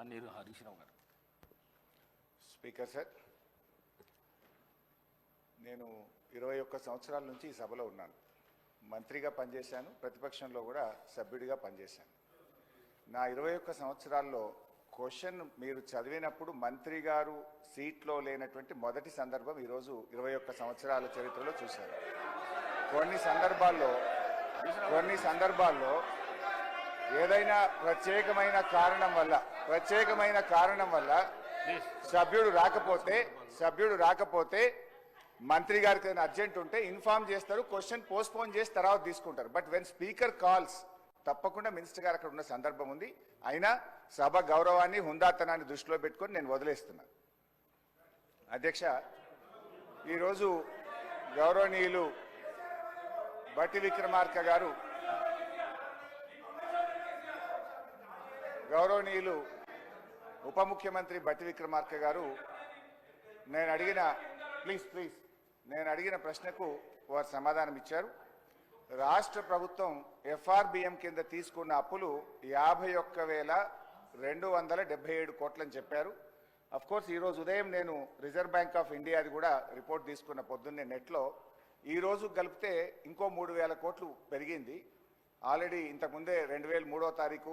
తన్నీరు హరీశ్రావు గారు. Speaker sir నేను ఇరవై ఒక్క సంవత్సరాల నుంచి ఈ సభలో ఉన్నాను. మంత్రిగా పనిచేశాను ప్రతిపక్షంలో కూడా సభ్యుడిగా పనిచేశాను. నా ఇరవై ఒక్క సంవత్సరాల్లో క్వశ్చన్ మీరు చదివినప్పుడు మంత్రి గారు సీట్లో లేనటువంటి మొదటి సందర్భం ఈరోజు ఇరవై ఒక్క సంవత్సరాల చరిత్రలో చూశారు కొన్ని సందర్భాల్లో కొన్ని సందర్భాల్లో ఏదైనా ప్రత్యేకమైన కారణం వల్ల ప్రత్యేకమైన కారణం వల్ల సభ్యుడు రాకపోతే సభ్యుడు రాకపోతే మంత్రి గారికి ఏదైనా అర్జెంట్ ఉంటే ఇన్ఫార్మ్ చేస్తారు క్వశ్చన్ పోస్ట్పోన్ చేసి తర్వాత తీసుకుంటారు. బట్ వెన్ స్పీకర్ కాల్స్ తప్పకుండా మినిస్టర్ గారు అక్కడ ఉన్న సందర్భం ఉంది. అయినా సభ గౌరవాన్ని హుందాతనాన్ని దృష్టిలో పెట్టుకొని నేను వదిలేస్తున్నా. అధ్యక్ష ఈరోజు గౌరవనీయులు బట్టి విక్రమార్క గారు గౌరవనీయులు ఉప ముఖ్యమంత్రి బట్టి విక్రమార్క గారు నేను అడిగిన ప్లీజ్ ప్లీజ్ నేను అడిగిన ప్రశ్నకు వారు సమాధానం ఇచ్చారు. రాష్ట్ర ప్రభుత్వం ఎఫ్ఆర్బిఎం కింద తీసుకున్న అప్పులు యాభై ఒక్క వేల రెండు వందల డెబ్బై ఏడు కోట్లని చెప్పారు. అఫ్కోర్స్ ఈరోజు ఉదయం నేను రిజర్వ్ బ్యాంక్ ఆఫ్ ఇండియాది కూడా రిపోర్ట్ తీసుకున్న పొద్దున్నే నెట్లో ఈ రోజు కలిపితే ఇంకో మూడు వేల కోట్లు పెరిగింది. ఆల్రెడీ ఇంతకుముందే రెండు వేల మూడో తారీఖు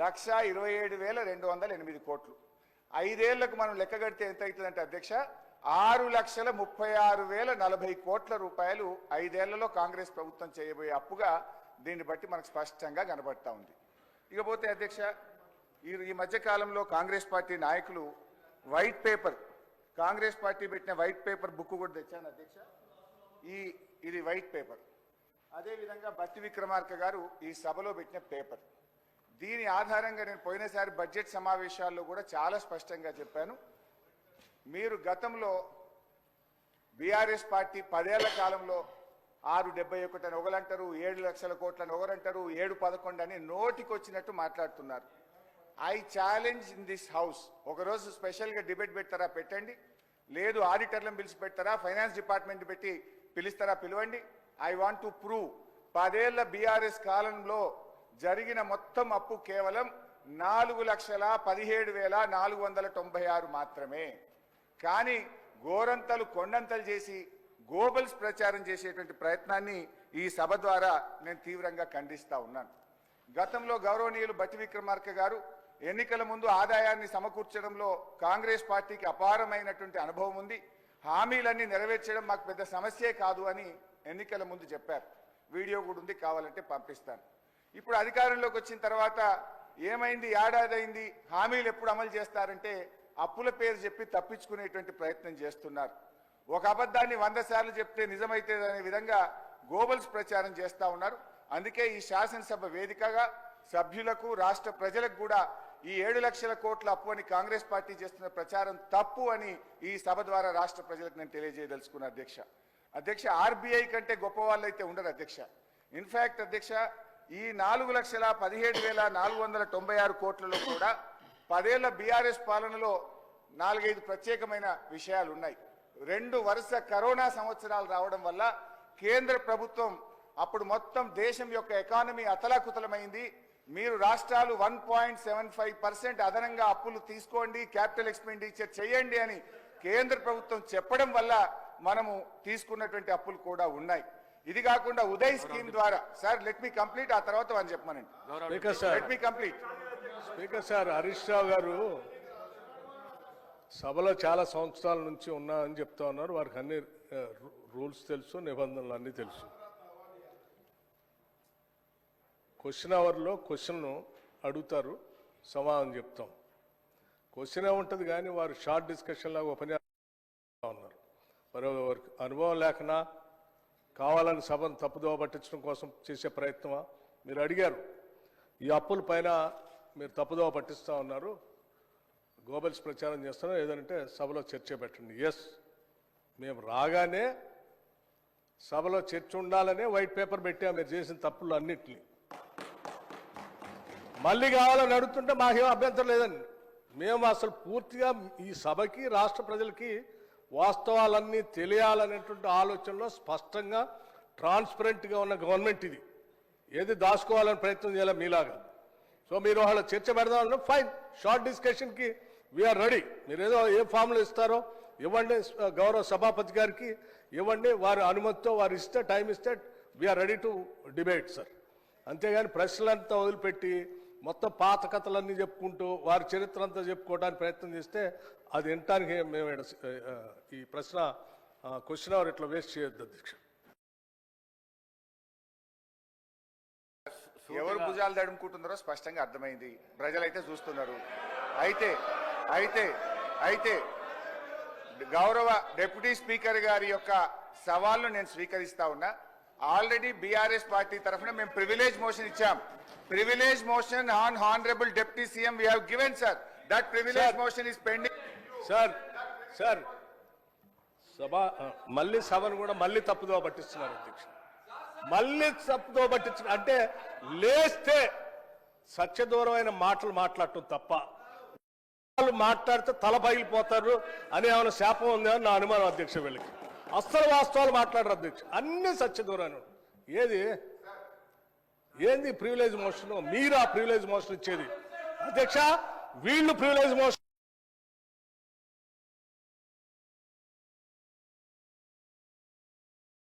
లక్ష ఇరవై ఏడు వేల రెండు వందల ఎనిమిది కోట్లు. ఐదేళ్ళకు మనం లెక్క కడితే ఎంత అవుతుందంటే అధ్యక్ష ఆరు లక్షల ముప్పై ఆరు వేల నలభై కోట్ల రూపాయలు ఐదేళ్ళలో కాంగ్రెస్ ప్రభుత్వం చేయబోయే అప్పుగా దీన్ని బట్టి మనకు స్పష్టంగా కనబడతా ఉంది. ఇకపోతే అధ్యక్ష ఈ ఈ మధ్యకాలంలో కాంగ్రెస్ పార్టీ నాయకులు వైట్ పేపర్ కాంగ్రెస్ పార్టీ పెట్టిన వైట్ పేపర్ బుక్ కూడా తెచ్చాను అధ్యక్ష. ఈ ఇది వైట్ పేపర్. అదేవిధంగా భక్తి విక్రమార్క గారు ఈ సభలో పెట్టిన పేపర్. దీని ఆధారంగా నేను పోయినసారి బడ్జెట్ సమావేశాల్లో కూడా చాలా స్పష్టంగా చెప్పాను. మీరు గతంలో బీఆర్ఎస్ పార్టీ పదేళ్ళ కాలంలో ఆరు డెబ్బై ఒకటి అని ఒకలంటారు ఏడు లక్షల కోట్లని ఒకరంటారు ఏడు పదకొండు అని నోటికి వచ్చినట్టు మాట్లాడుతున్నారు. I challenge in this house. ఒకరోజు స్పెషల్గా డిబేట్ పెడతారా పెట్టండి. లేదు ఆడిటర్లను పిలిచి పెడతారా ఫైనాన్స్ డిపార్ట్మెంట్ పెట్టి పిలుస్తారా పిలవండి. I want to prove. పదేళ్ళ బీఆర్ఎస్ కాలంలో జరిగిన మొత్తం అప్పు కేవలం నాలుగు లక్షల పదిహేడు వేల నాలుగు వందల తొంభై ఆరు మాత్రమే. కానీ గోరంతలు కొండంతలు చేసి గోబల్స్ ప్రచారం చేసేటువంటి ప్రయత్నాన్ని ఈ సభ ద్వారా నేను తీవ్రంగా ఖండిస్తా ఉన్నాను. గతంలో గౌరవనీయులు బట్టి విక్రమార్క గారు ఎన్నికల ముందు ఆదాయాన్ని సమకూర్చడంలో కాంగ్రెస్ పార్టీకి అపారమైనటువంటి అనుభవం ఉంది. హామీలన్నీ నెరవేర్చడం మాకు పెద్ద సమస్యే కాదు అని ఎన్నికల ముందు చెప్పారు. వీడియో కూడా ఉంది కావాలంటే పంపిస్తాను. ఇప్పుడు అధికారంలోకి వచ్చిన తర్వాత ఏమైంది ఏడాది అయింది హామీలు ఎప్పుడు అమలు చేస్తారంటే అప్పుల పేరు చెప్పి తప్పించుకునేటువంటి ప్రయత్నం చేస్తున్నారు. ఒక అబద్ధాన్ని వంద సార్లు చెప్తే నిజమైతే అనే విధంగా గోబల్స్ ప్రచారం చేస్తా ఉన్నారు. అందుకే ఈ శాసనసభ వేదికగా సభ్యులకు రాష్ట్ర ప్రజలకు కూడా ఈ ఏడు లక్షల కోట్ల అప్పు అని కాంగ్రెస్ పార్టీ చేస్తున్న ప్రచారం తప్పు అని ఈ సభ ద్వారా రాష్ట్ర ప్రజలకు నేను తెలియజేయదలుచుకున్న అధ్యక్ష. అధ్యక్ష ఆర్బీఐ కంటే గొప్ప వాళ్ళు అయితే ఉండరు అధ్యక్ష. ఇన్ఫాక్ట్ అధ్యక్ష ఈ నాలుగు లక్షల పదిహేడు వేల నాలుగు వందల తొంభై ఆరు కోట్లలో కూడా పదేళ్ళ బీఆర్ఎస్ పాలనలో నాలుగైదు ప్రత్యేకమైన విషయాలు ఉన్నాయి రెండు వరుస కరోనా సంవత్సరాలు రావడం వల్ల కేంద్ర ప్రభుత్వం అప్పుడు మొత్తం దేశం యొక్క ఎకానమీ అతలాకుతలమైంది. మీరు రాష్ట్రాలు one point seven five percent అదనంగా అప్పులు తీసుకోండి క్యాపిటల్ ఎక్స్పెండిచర్ చేయండి అని కేంద్ర ప్రభుత్వం చెప్పడం వల్ల మనము తీసుకున్నటువంటి అప్పులు కూడా ఉన్నాయి. ఇది కాకుండా ఉదయ్ స్కీమ్ ద్వారా. సార్ లెట్ మీ కంప్లీట్ ఆ తర్వాత అని చెప్పమనండి. Speaker sir. Let me complete speaker sir Harish Rao garu సభలో చాలా సంవత్సరాల నుంచి ఉన్నా అని చెప్తా ఉన్నారు. వారికి అన్ని రూల్స్ తెలుసు నిబంధనలు అన్నీ తెలుసు. క్వశ్చన్ అవర్లో క్వశ్చన్ అడుగుతారు సమాధానం చెప్తాం. క్వశ్చన్ ఉంటుంది కానీ వారు షార్ట్ డిస్కషన్ లాగా ఉపన్యాసం ఉన్నారు. మరి వారికి అనుభవం లేకనా కావాలని సభను తప్పుదోవ పట్టించడం కోసం చేసే ప్రయత్నమా? మీరు అడిగారు. ఈ అప్పుల పైన మీరు తప్పుదోవ పట్టిస్తా ఉన్నారు. గోబల్స్ ప్రచారం చేస్తున్నారు. ఏదంటే సభలో చర్చ పెట్టండి. ఎస్ మేము రాగానే సభలో చర్చ ఉండాలనే వైట్ పేపర్ పెట్టాము మీరు చేసిన తప్పులు అన్నిటిని. మళ్ళీ కావాలని అడుగుతుంటే మాకేం అభ్యంతరం లేదండి. మేము అసలు పూర్తిగా ఈ సభకి రాష్ట్ర ప్రజలకి వాస్తవాలన్నీ తెలియాలనేటువంటి ఆలోచనలో స్పష్టంగా ట్రాన్స్పరెంట్గా ఉన్న గవర్నమెంట్ ఇది. ఏది దాచుకోవాలని ప్రయత్నం చేయాలి మీలాగా? సో మీరు వాళ్ళ చర్చ పెడదామన్నా ఫైన్ షార్ట్ డిస్కషన్కి వీఆర్ రెడీ మీరు ఏదో ఏ ఫామ్లో ఇస్తారో ఇవ్వండి గౌరవ సభాపతి గారికి ఇవ్వండి వారి అనుమతితో వారు ఇస్తే టైం ఇస్తే we are ready to debate sir అంతేగాని ప్రశ్నలంతా వదిలిపెట్టి మొత్తం పాత కథలన్నీ చెప్పుకుంటూ వారి చరిత్ర అంతా చెప్పుకోవడానికి ప్రయత్నం చేస్తే అది వినటానికి మేము ఈ ప్రశ్న క్వశ్చన్ అవర్ ఇట్లా వేస్ట్ చేయొద్దు అధ్యక్ష. ఎవరు భుజాలు తడుముకుంటున్నారో స్పష్టంగా అర్థమైంది. ప్రజలైతే చూస్తున్నారు. అయితే అయితే అయితే గౌరవ డిప్యూటీ స్పీకర్ గారి యొక్క సవాల్ను నేను స్వీకరిస్తా ఉన్నా. ఆల్రెడీ బీఆర్ఎస్ పార్టీ తరఫున మేము ప్రివిలేజ్ మోషన్ ఇచ్చాం. Privilege motion on honourable deputy CM we have given sir that privilege. Motion is pending sir sir సభ మళ్ళీ సభను కూడా మళ్ళీ తప్పుదో పట్టిస్తున్నారు అధ్యక్ష. మళ్ళీ తప్పుదో పట్టించిన అంటే లేస్తే సత్యదూరమైన మాటలు మాట్లాడటం తప్ప. వాళ్ళు మాట్లాడితే తల పగిలిపోతారు అని ఏమైనా శాపం ఉంది అని నా అనుమానం అధ్యక్ష వీళ్ళకి. అస్సలు వాస్తవాలు మాట్లాడరు అధ్యక్ష. అన్ని సత్యదూరాన్ని ఏది? ఏంది ప్రివిలేజ్ మోషన్ మీరు ఆ ప్రివిలేజ్ మోషన్ ఇచ్చేది. అధ్యక్ష వీళ్ళు ప్రివిలేజ్ మోషన్